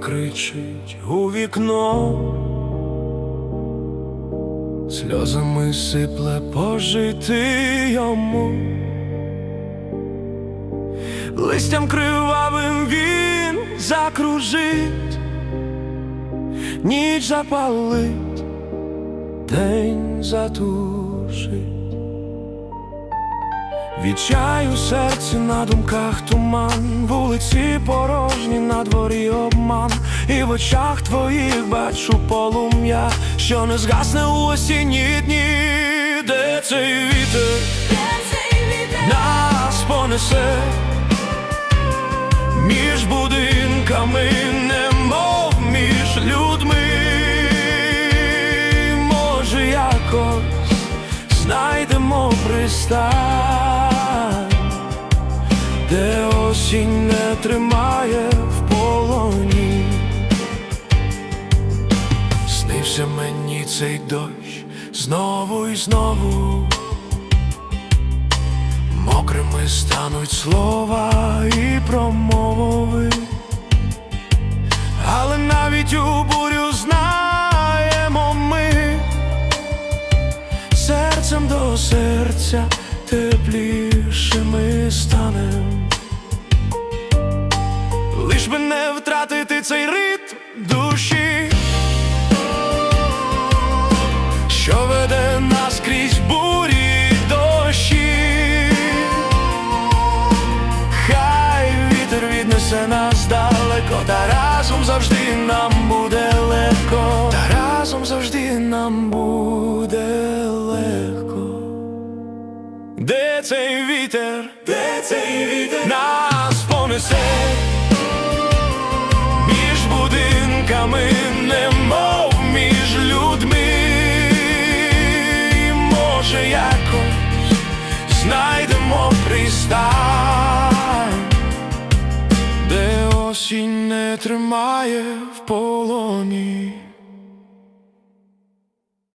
кричить у вікно, сльозами сипле пожити йому, листям кривавим він закружить, ніч запалить, день затушить. Відчаю серці на думках туман, вулиці порожні, на дворі обман, і в очах твоїх бачу полум'я, що не згасне у осінні дні, де цей вітер? Нас понесе між будинками, немов між людьми, може якось знайдемо пристань, де осінь не тримає в полоні. Снився мені цей дощ знову і знову. Мокрими стануть слова і промови, але навіть у бурю знаємо ми серцем до серця теплішими Лиш би не втратити цей ритм душі, що веде нас крізь бурі дощі. Хай вітер віднесе нас далеко, та разом завжди нам буде легко, та разом завжди нам буде легко. Де цей вітер, де цей вітер? Нас понесе пристань, де осінь не тримає в полоні.